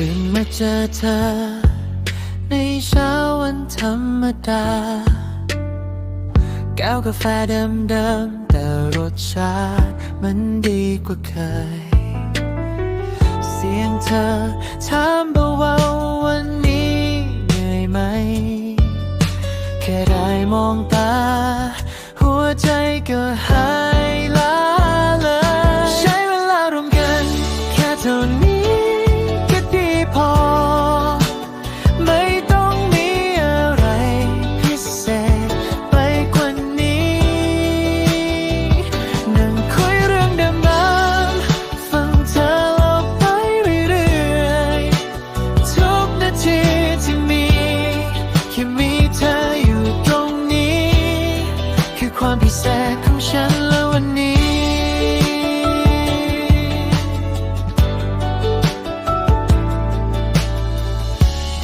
ตื่นมาเจอเธอ ในเช้าวันธรรมดา แก้วกาแฟเดิมๆแต่รสชาติมันดีกว่าเคย เสียงเธอถามเบาๆวันนี้เหนื่อยไหม แค่ได้มองตา หัวใจก็หาย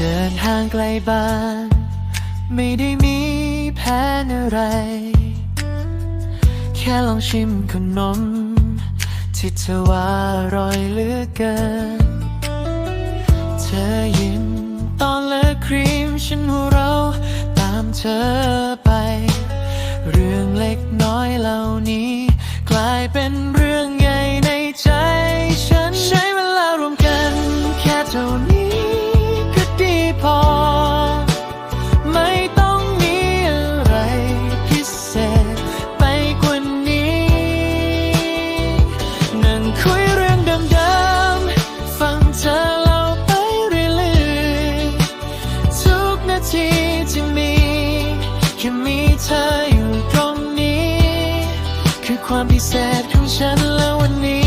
ดินทางไกลบ้าน ไม่ได้มีแผนอะไร แค่ลองชิมขนม ที่เธอว่าอร่อยเหลือเกิน เธอยิ้มตอนเลิกครีมฉันหัวเราะตามเธอ คือความพิเศษของฉันและวันนี้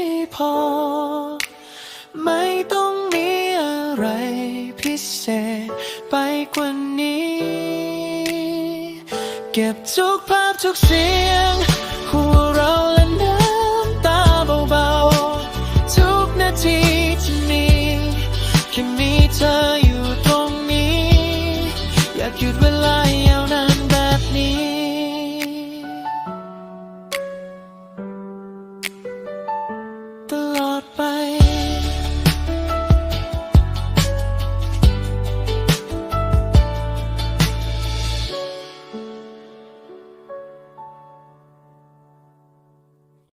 ที่พอ ไม่ต้องมีอะไรพิเศษไปกว่านี้ เก็บทุกภาพทุกเสียง หัวเราและน้ำตาเบาๆ ทุกนาทีที่มีแค่มีเธอ